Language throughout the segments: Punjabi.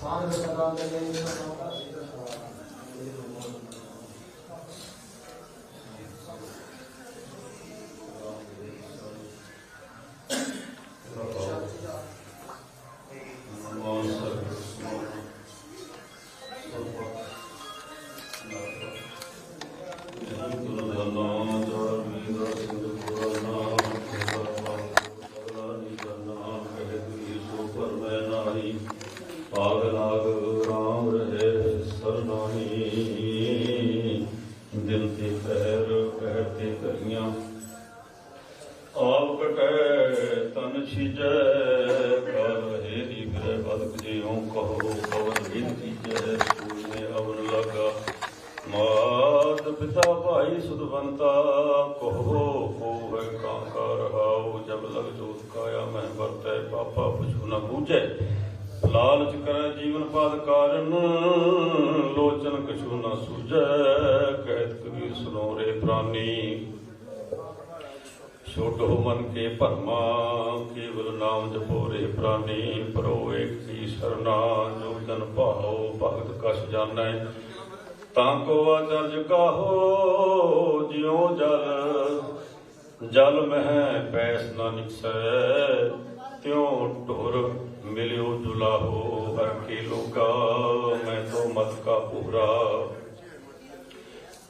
ਸਾਧ ਸਦਾ ਮਿਲੇ ਦਿਲ ਤੇ ਪੈਰ ਪੈਰ ਤੇ ਕਰੀਆਂ ਆਪ ਕਟੈ ਤਨ ਛਿਜੈ, ਕਰ ਹੇਰੀ ਗ੍ਰਹਿ ਬਦਕ ਜਿਉ ਕਹੋ, ਕਵਨ ਵਿੰਤੀ ਜੈ ਸੂਨੇ ਅਵਨ ਲਗਾ। ਮਾਤ ਪਿਤਾ ਭਾਈ ਸੁਧਵੰਤਾ, ਕਹੋ ਕੋ ਹੈ ਕਾਂਕਾ ਰਹਾਉ, ਜਬ ਲਗ ਜੋਤ ਕਾਇਆ ਮੈਂ ਵਰਤੈ, ਪਾਪਾ ਪੁਛੂ ਨ ਬੂਝੈ ਲਾਲਚ ਕਰੈ ਜੀਵਨ ਪਾਦ ਕਾਰਨ, ਲੋਚਨ ਕਛੂ ਨ ਸੂਝੈ ਸੁਨੋ ਰੇ ਪ੍ਰਾਨੀ। ਛੋਟੋ ਮਨ ਕੇ ਭਰਮਾ, ਕੇਵਲ ਨਾਮ ਜਪੋ ਰੇ ਪ੍ਰਾਨੀ। ਪਰੋ ਏਕ ਹੀ ਸਰਨਾ, ਜੋ ਜਨ ਭਾਉ, ਭਗਤ ਕਛ ਜਾਣੈ। ਤਾਂ ਕੋ ਆਚਰਜ ਕਾਹੋ, ਜਿਉ ਜਲ। ਜਲ ਮਹਿ ਪੈਸ ਨਾ ਨਿਕਸੈ, ਤਿਉ ਢੁਰ ਮਿਲਿਓ ਜੁਲਾਹੋ। ਹਰ ਕੇ ਲੋਕਾ, ਮੈਂ ਤੋ ਮਤ ਕਾ ਪੂਰਾ।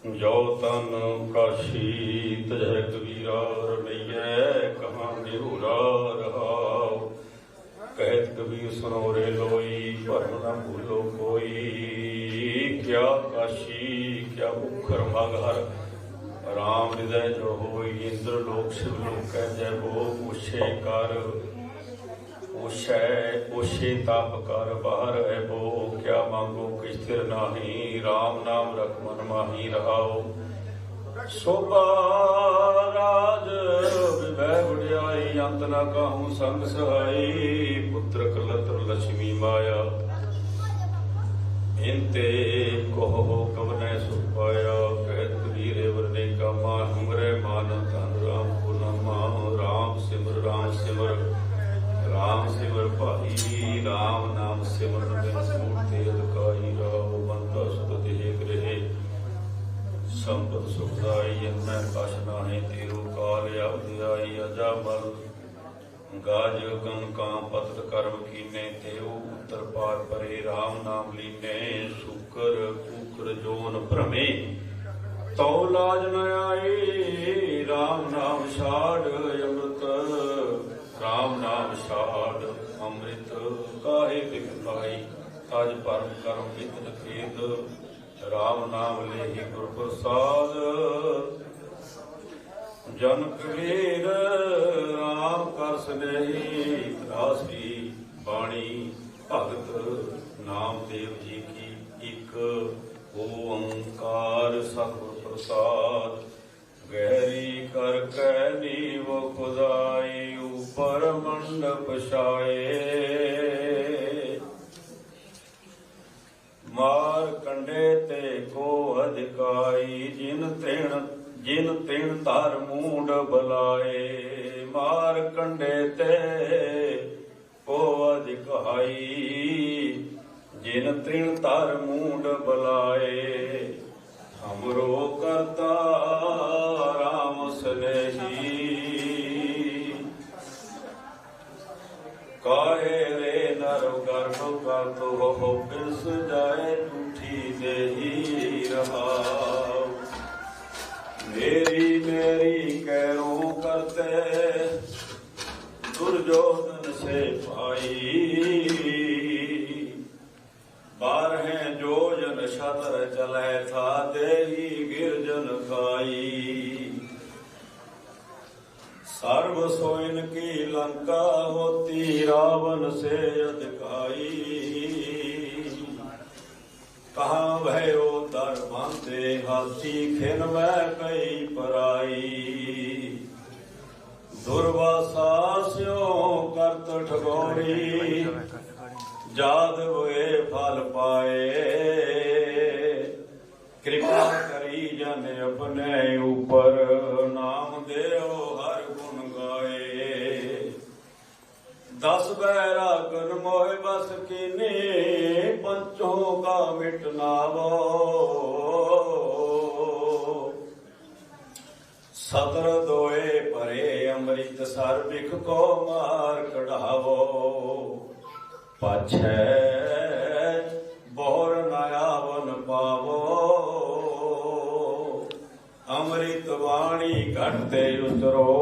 ਜੋ ਤਨ ਕਾਸ਼ੀ ਤਜੈ ਕਬੀਰਾ ਰਮਈਐ ਕਹਾਂ ਨਿਹੂਰਾ ਰਹਾਉ ਕਹਿਤ ਕਬੀਰ ਸੁਨੋਰੇ ਲੋਈ, ਭਰਮ ਨਾ ਭੂਲੋ ਕੋਈ। ਕਿਆ ਕਾਸ਼ੀ, ਕਿਆ ਮੁਖਰ ਮਗ ਹਰ। ਰਾਮ ਹਿਰਦੈ ਜੋ ਹੋਈ, ਇੰਦਰ ਲੋਕ ਸ਼ਿਵ ਲੋਕ ਕੈ ਜੈ ਬੋ ਪੁਛੇ ਕਰ। ਉਸ਼ੈ ਉਸ਼ੇ ਤਪ ਕਰ ਬਾਹਰ ਹੈ ਬੋ ਕਿਆ ਮੰਗੋ ਕਿਛ ਸਥਿਰ ਨਾਹੀ RAM ਨਾਮ ਰਖ ਮਨ ਮਾਹੀ ਰਹਾਓ ਸੋਭਾ ਰਾਜ ਵਿਵੈ ਵਡਿਆਈ, ਅੰਤ ਨਾ ਕਾਹੂ ਸੰਗ ਸਹਾਈ, ਪੁੱਤਰ ਕਲਤਰ ਲక్ష్ਮੀ ਮਾਇਆ। ਇੰਤੇ ਕੋਹ ਕਵਨੈ ਸੁਖ ਪਾਇਆ ਕਛ ਤੇਰੂ ਕਾਲ ਆਈ ਅਜਾ ਗਾਜ ਗੰ ਪਤਤ ਕਰਮ ਕੀਨੇ ਤੇਉ ਉੱਤਰ ਪਾਰ ਪਰੇ RAM ਨਾਮ ਲੀਨੇ, ਸ਼ੁਕਰ ਕੂਕਰ ਜੋਨ ਭ੍ਰਮੇ। ਤਉ ਲਾਜ ਨ ਆਈ RAM ਨਾਮ ਛਾੜ ਅੰਮ੍ਰਿਤ। RAM ਨਾਮ ਛਾੜ ਅੰਮ੍ਰਿਤ ਕਾਹੇ ਬਿਖ ਪਾਈ? ਤਜ ਪਰਮ ਕਰਮ ਵਿਤਨ ਖੇਦ। RAM ਨਾਮ ਲੇਹਿ ਗੁਰ ਪ੍ਰਸਾਦ। ਜਨ ਕਬੀਰ ਰਾਮ ਕਰ ਸਨੇਹੀ ਰਾਸੀ ਬਾਣੀ, ਭਗਤ ਨਾਮਦੇਵ ਜੀ ਕੀ ਇੱਕ, ਓੰਕਾਰ ਸਤਿਗੁਰ ਪ੍ਰਸਾਦ। ਗਹਿਰੀ ਕਰ ਕੈ ਨੀਵ ਖੁਦਾਈ, ਉਪਰ ਮੰਡਪ ਛਾਏ। ਮਾਰ ਕੰਡੇ ਤੇ ਕੋ ਅਧਿਕਾਈ, ਜਿਨ ਤੇਣ ਜਿਨ ਤੇਣ ਧਰ ਮੂੰਡ ਬਲਾਏ, ਮਾਰ ਕੰਡੇ ਤੇ ਕੋ ਅਧਿਕਾਈ ਜਿਨ ਤ੍ਰਿਣ ਧਰ ਮੂੰਡ ਬਲਾਏ ਸਰਬ ਸੋਇਨ ਕੀ ਲੰਕਾ ਹੋਤੀ, ਰਾਵਣ ਸੇ ਅਧਿਕਾਈ। ਕਹਾਂ ਭਇਓ ਦਰ ਬਾਂਦੇ ਹਾਥੀ ਖਿਨ ਵੈ ਕਈ ਪਰਾਈ। ਦੁਰਵਾਸਾ ਸਿਓ ਕਰਤ ਠਗੋਰੀ, ਜਾਦ ਹੋਏ ਗਾਏ ਦਸ ਬੈਰਾ ਗਨ ਮੋਹਿ ਬਸ ਕੀਨੀ ਕਾ ਮਿਟਨਾਵੋ ਸਤਰ ਦੋਏ ਭਰੇ ਅੰਮ੍ਰਿਤ ਸਰ ਬਿਖ ਕੋ ਮਾਰ ਕਢਾਵੋ। ਪਾਛੈ ਬੋਰ ਨਾਇਆਵਨ ਪਾਵੋ। ਅੰਮ੍ਰਿਤ ਬਾਣੀ ਘਟਤੇ ਉਤਰੋ।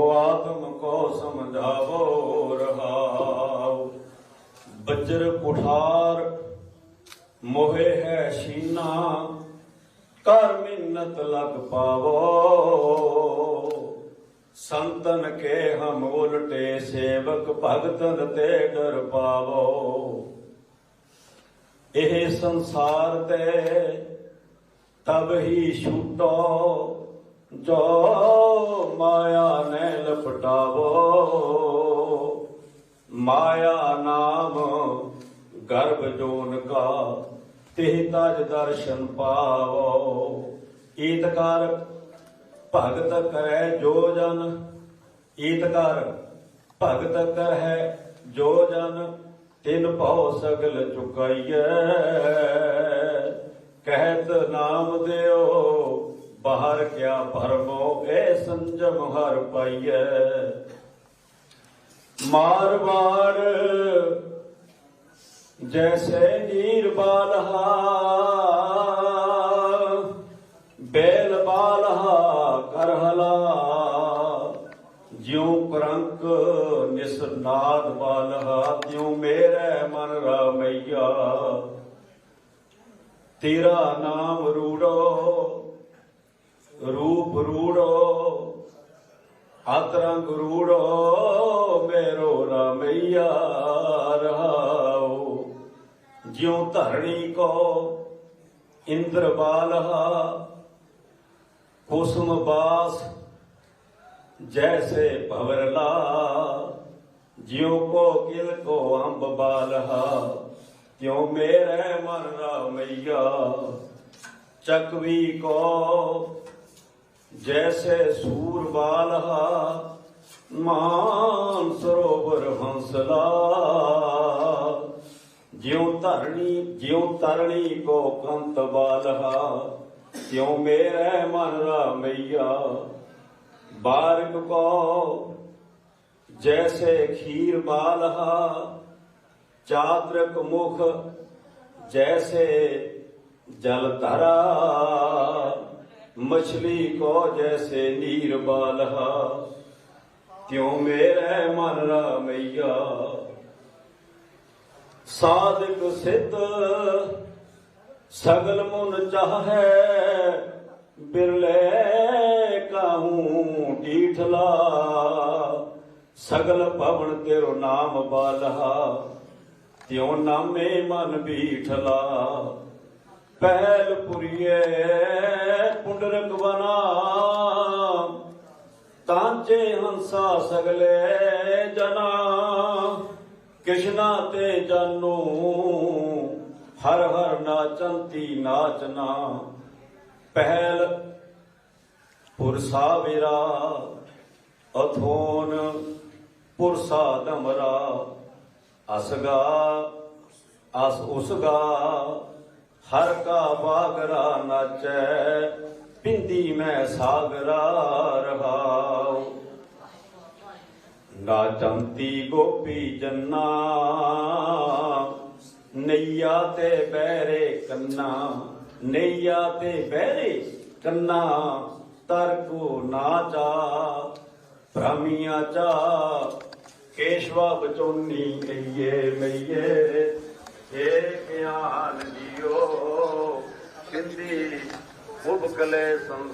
ਉਠਾਰ ਮੋਹੇ ਹੈ ਸ਼ੀਨਾ ਕਰ ਮਿੰਨਤ ਲਗ ਪਾਵੋ। ਸੰਤਨ ਕੇ ਹਮ ਉਲਟੇ ਸੇਵਕ ਭਗਤਨ ਤੇ ਡਰ ਪਾਵੋ। ਇਹ ਸੰਸਾਰ ਤੇ ਤਬ ਹੀ ਛੂਟੋ, ਜੋ ਮਾਇਆ ਨੇ ਲਪਟਾਵੋ। ਮਾਇਆ ਨਾਮ ਗਰਭ ਜੋਨ ਕਾ ਤਿਹ ਤਜ ਦਰਸ਼ਨ ਪਾਵੋ। ਈਤਕਾਰ ਭਗਤ ਕਰੈ ਜੋ ਜਨ ਈਤਕਾਰ ਭਗਤ ਕਰੈ ਜੋ ਜਨ, ਤਿਨ ਭਉ ਸਗਲ ਚੁਕਾਈਐ। ਕਹਿਤ ਨਾਮ ਦਿਓ, ਬਾਹਰ ਕਿਆ ਭਰਮੋ ਏ ਸੰਜਮ ਹਰ ਪਾਈਐ। ਮਾਰਵਾੜ ਜੈਸੇ ਨੀਰ ਬਾਲਹਾ ਬੇਲ ਬਾਲਹਾ ਕਰਹਲਾ ਜਿਉ ਕਰੰਕ ਨਿਸਨਾਦ ਬਾਲਹਾ ਤਿਉ ਮੇਰੇ ਮਨ ਰਮਈਆ ਤੇਰਾ ਨਾਮ ਰੂੜੋ ਰੂਪ ਰੂੜੋ ਅਤਰੰਗ ਰੂੜੋ ਮੇਰੋ ਰਮਈਆ ਰਹਾਉ ਜਿਉ ਧਰਣੀ ਕੋ ਇੰਦਰ ਬਾਲਹਾ, ਕੁਸਮ ਬਾਸ ਜੈਸੇ ਭਵਰਲਾ ਜਿਉ ਕੋ ਕਿਲ ਕੋ ਅੰਬ ਬਾਲਹਾ, ਤਿਉ ਮੇਰੇ ਮਨ ਰਾਮਈਆ ਚਕਵੀ ਕੋ ਜੈਸੇ ਸੂਰ ਬਾਲਹਾ, ਮਾਨ ਸਰੋਵਰ ਹੰਸਲਾ ਜਿਉ ਧਰਣੀ ਜਿਉ ਤਰਣੀ ਕੋ ਕੰਤ ਬਾਲਹਾ ਤਿਉ ਮੇਰੇ ਮਨ ਰਾਮਈਆ ਬਾਰਕ ਕੋ ਜੈਸੇ ਖੀਰ ਬਾਲਹਾ ਚਾਤਰਕ ਮੁਖ ਜੈਸੇ ਜਲ ਧਰਾ ਮਛਲੀ ਕੋ ਜੈਸੇ ਨੀਰ ਬਾਲਹਾ ਤਿਉ ਮੇਰੇ ਮਨ ਰਾਮਈਆ ਸਾਧਕ ਸਿੱਧ ਸਗਲ ਮੁਨ ਚਾਹੈ ਬਿਰਲੇ ਕਾਹੂ ਢੀਠਲਾ, ਸਗਲ ਭਵਨ ਤੇਰੋ ਨਾਮ ਬਾਲਹਾ, ਤਿਉ ਨਾਮੇ ਮਨ ਬੀਠਲਾ। ਪਹਿਲ ਪੁਰੀਏ ਪੁੰਡਰਕ ਬਨਾ ਤਾਂਚੇ ਹੰਸਾ ਸਗਲੇ ਜਨਾ। ਕਿਸ਼ਨਾ ਤੇ ਜਾਨੂ, ਹਰ ਹਰ ਨਾਚੰਤੀ ਨਾਚਨਾ। ਪਹਿਲ ਪੁਰਸਾ ਵਿਰਾ, ਅਥੋਨ ਪੁਰਸਾ ਦਮਰਾ। ਅਸਗਾ ਅਸ ਉਸਗਾ ਹਰ ਕਾ ਬਾਗਰਾ ਨਾਚੈ, ਪਿੰਦੀ ਮੈਂ ਸਾਗਰਾ ਰਹਾ। ਨਾਚੰਤੀ ਗੋਪੀ ਜੰਨਾ। ਨਈਆ ਤੇ ਬਹਿਰੇ ਕੰਨਾ। ਨਈਆ ਤੇ ਬਹਿਰੇ ਕੰਨਾ, ਤਰ ਨਾਚਾ ਭ੍ਰਮੀਆਂ ਚਾ ਕੇਸ਼ਵਾ ਬਚੋਨੀ ਕਈਏ ਮਈਏ। ਏ ਗਿਆਨ ਜੀਓ ਸਿੰਧੀ ਉਬਕਲੇ ਸੰਸ